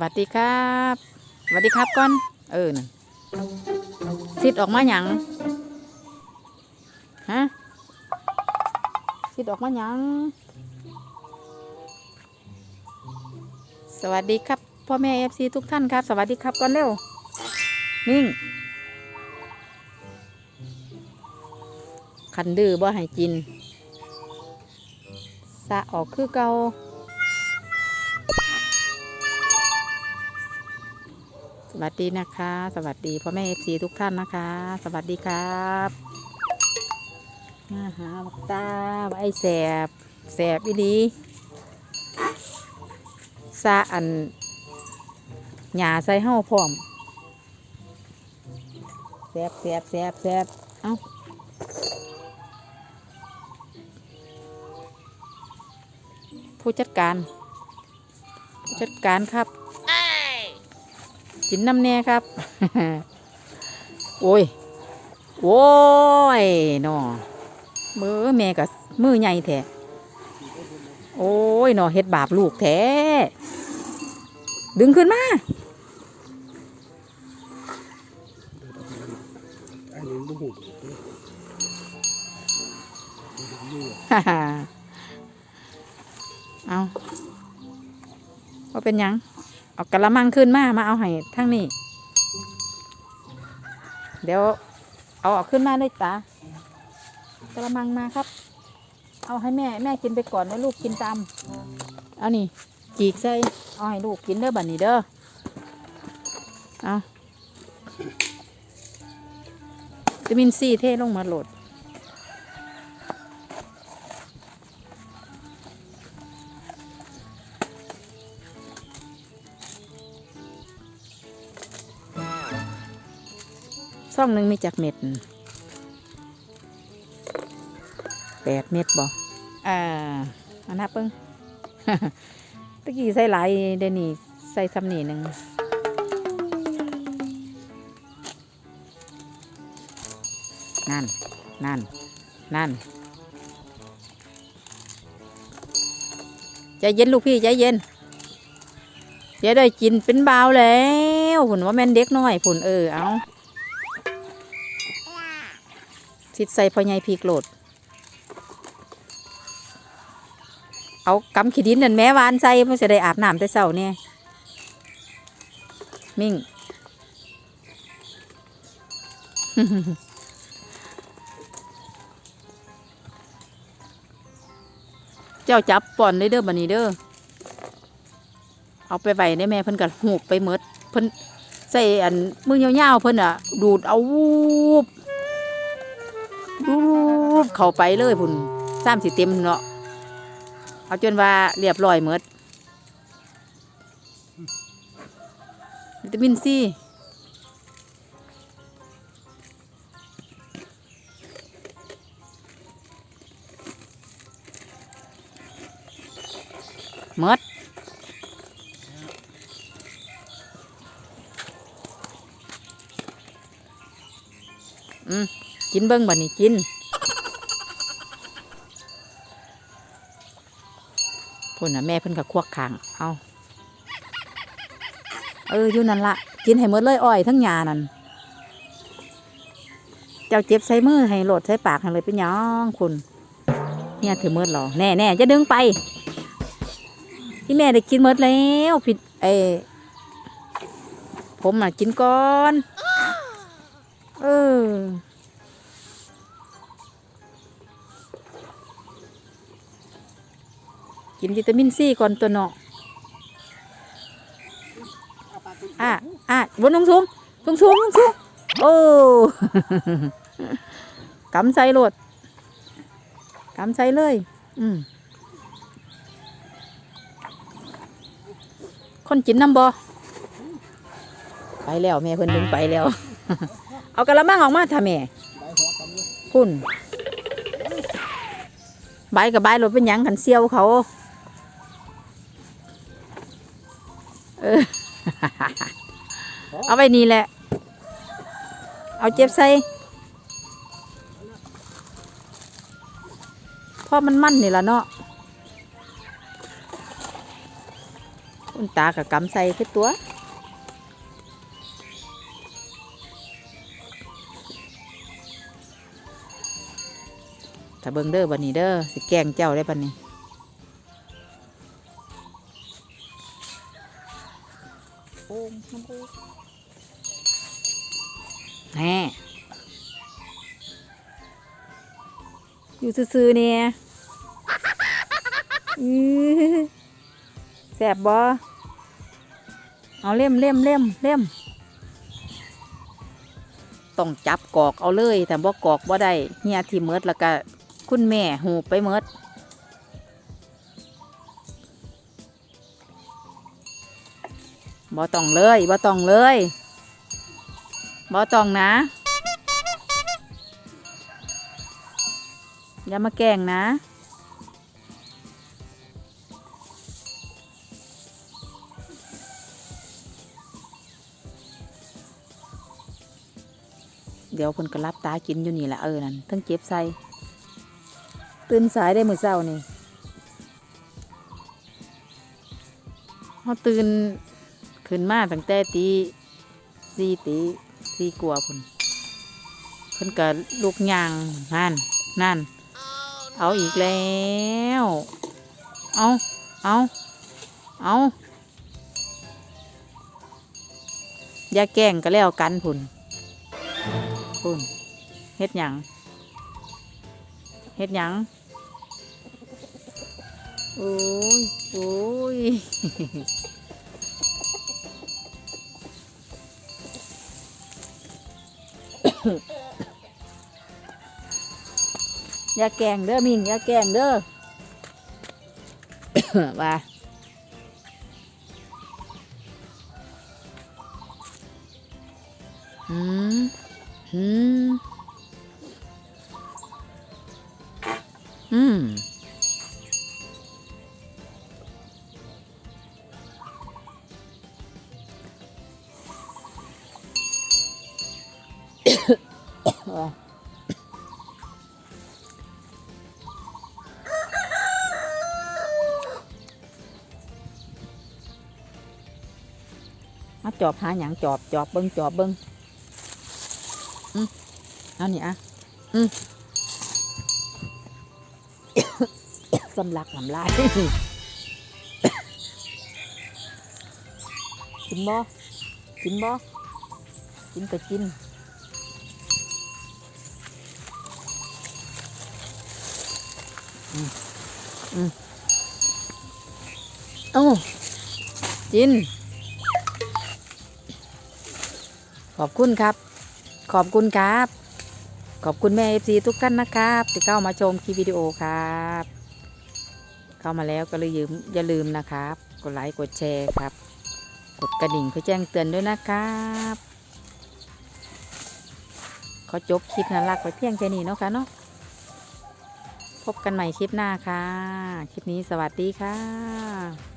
วัสดีครับสวัสดีครับก่อน เออนั่นสิทธิ์ออกมาหยังฮะสิทธิ์ออกมาหยังสวัสดีครับพ่อแม่เอฟซีทุกท่านครับ สวัสดีครับก่อนเร็วนิ่งคันดื้อบ่ให้กินสะออกคือเกาส วัสดีนะคะ สวัสดีพ่อแม่เอฟซีทุกท่านนะคะ สวัสดีครับมาหาบักตาไอแสบแสบอีดีสะอันหยาใส่ห้าพร้อมแสบแสบแสบแสบเอ้าผู้จัดการ ผู้จัดการครับ กินน้ำแน่ครับ โอ้ย โอ้ยนอมือแม่กับมือใหญ่แท้โอ้ยนอเฮ็ดบาปลูกแท้ ดึงขึ้นมาฮ่าฮ่าเอาว่าเป็นยัง เอากระมังขึ้นมา มาเอาให้ทั้งนี้ เดี๋ยว เอาออกขึ้นมาเลยจ้ากระมังมาครับ เอาให้แม่แม่กินไปก่อนแล้วลูกกินตามเอานี่จีกใส่เอาให้ลูกกินเด้อบัดนี้เด้อเอาวิตามินซีเทลงมาโหลด ซ่องหนึ่งมีจากเม็ดแปดเม็ดบ่อ่าอันนับเพิ่งตะกี้ใส่หลายเดนี่ใส่ซ้ำนี่หนึ่งนั่น นั่น นั่น ใจเย็นลูกพี่ใจเย็นเดี๋ยวได้กินเป็นเบาวแล้วผุนว่าแม่นเด็กน้อยผุนเออ เอา สิดใส่พอใหญพีกโหลด เอากำขีดินนั่นแม่วานใส่มันจะได้อาบน้ำแต่เช้าเนี่ยมิ่งเจ้าจับป่อนเลยเด้อบันนี้เด้อ เอาไปไว้ในแม่เพิ่นกัหูไปเมดเพิ่นใส่อันมือยาวๆเพิ่นอะ ดูดเอาวูบ รูดเข้าไปเลยพุ่นซ้ำสิเต็มเนาะเอาจนว่าเรียบร้อยหมดวิตามินซีหมด กินเบิ้งบัดนี้กินพุ่นน่ะแม่เพิ่นก็ควักขางเอาเอออยู่นั่นละกินให้หมดเลยอ้อยทั้งยานั่นเจ้าเจ็บใส่มือให้โหลดใส่ปากให้เลยเป็นหยังคุณ เนี่ยถือมืดหรอแน่แน่จะดึงไปที่แม่ได้กินหมดแล้วผิดเอผมน่ะกินก่อน เออ กินวิตามินซีก่อนตัวเนาะอะอะบนสูงสูงสูงสูงสูงโอ้กำใส่โหลดกำใส่เลย อืมคนกินน้ำบอไปแล้วแม่เพิ่นดึงไปแล้ว เอากระมังออกมาท่าแม่ได้หัวกำเลยพุ่นใบกับใบรถเป็นยังกันเซียวเขา เออ เอาไปนี่แหละ เอาเจ็บใส่พ่อมันมั่นนี่ละเนาะคุณตากับกำใส่คือตัวถ้าเบิ่งเด้อบันนี้เด้อสิแกงเจ้าได้บันนี้ แน่อยู่ซื่อๆเนี่ยแสบบ่เอาเล่มเล่มเล่มเล่มต้องจับกอกเอาเลย แต่บ่กอกบ่ได้เฮียที่เมิดแล้วก็คุณแม่หูไปเมิดบ่ต้องเลยบ่ต้องเลย บ่ต้องนะ อย่ามาแกล้งนะ เดี๋ยวเพิ่นก็รับตากินอยู่นี่แหละเออนั่นทั้งเจ็บใส่ตื่นสายได้มือเช้านี่เฮาตื่นขึ้นมาตั้งแต่ตีสี่ตี สี่กว่าพุ่นเพิ่นก็ลูกยางนั่นนั่นเอาอีกแล้ว เอาเอาเอาอย่าแกล้งก็แล้วกันพุ่นพุ่นเฮ็ดหยังเฮ็ดหยังโอ้ยโอ้ย อย่าแกงเด้อมิงอย่าแกงเด้อว่าอืมอืมอืม มาจอบหาหยังจอบจอบเบิ้งจอบเบิ้งอืมเอานี่อะอืมสำลักน้ำลายกินบ่กินบ่กินก็กิน เอ้ากิน ขอบคุณครับ ขอบคุณครับ ขอบคุณแม่เอฟซีทุกท่านนะครับ ที่เข้ามาชมคลิปวิดีโอครับ เข้ามาแล้วก็เลยยืมอย่าลืมนะครับ กดไลค์กดแชร์ครับ กดกระดิ่งเพื่อแจ้งเตือนด้วยนะครับขอจบคลิปน่ารักไปเพียงแค่นี้เนาะค่ะเนาะ พบกันใหม่คลิปหน้าค่ะ คลิปนี้สวัสดีค่ะ